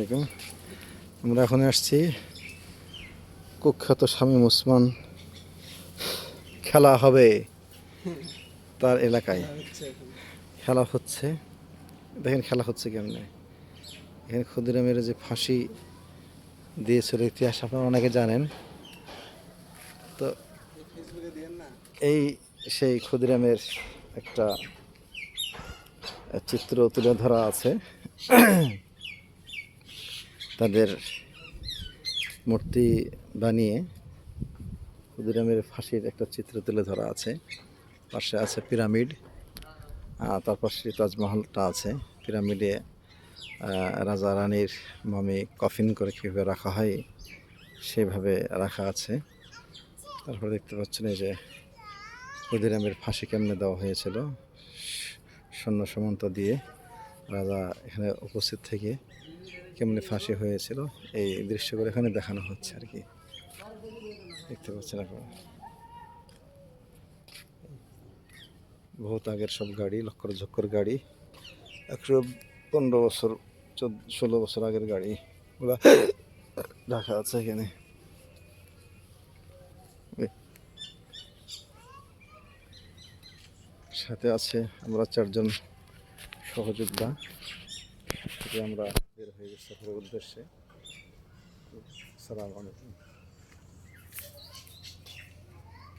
আলাইকুম। আমরা এখন আসছি কুখ্যাত শামীম ওসমান। খেলা হবে তার এলাকায়। খেলা হচ্ছে। দেখেন খেলা হচ্ছে কেমনে। এখানে ক্ষুদিরামের যে ফাঁসি দিয়েছিল ইতিহাস আপনারা অনেকে জানেন। তো এই সেই ক্ষুদিরামের একটা চিত্র তুলে ধরা আছে। তাদের মূর্তি বানিয়ে ক্ষুদিরামের ফাঁসির একটা চিত্র তুলে ধরা আছে। পাশে আছে পিরামিড তার পাশে তাজমহলটা আছে। পিরামিডে রাজা রানীর মামি কফিন করে কীভাবে রাখা হয় সেভাবে রাখা আছে। তারপরে দেখতে পাচ্ছেন এই যে ক্ষুদিরামের ফাঁসি কেমনে দেওয়া হয়েছিল সৈন্য সামন্ত দিয়ে। রাজা এখানে উপস্থিত থেকে কেমনি ফাঁসি হয়েছিল? এই দৃশ্যগুলো এখানে দেখানো হচ্ছে আর কি। দেখতে পাচ্ছেন আপনারা। বহুত আগের সব গাড়ি, লক্কর ঝক্কর গাড়ি, একশো পনেরো বছর, চোদ্দ, ষোলো বছর আগের গাড়ি ওগুলা রাখা আছে এখানে। সাথে আছে আমরা চারজন সহযোদ্ধা। থেকে আমরা বের হয়ে গেছি সফরের উদ্দেশ্যে। সালাম আলাইকুম।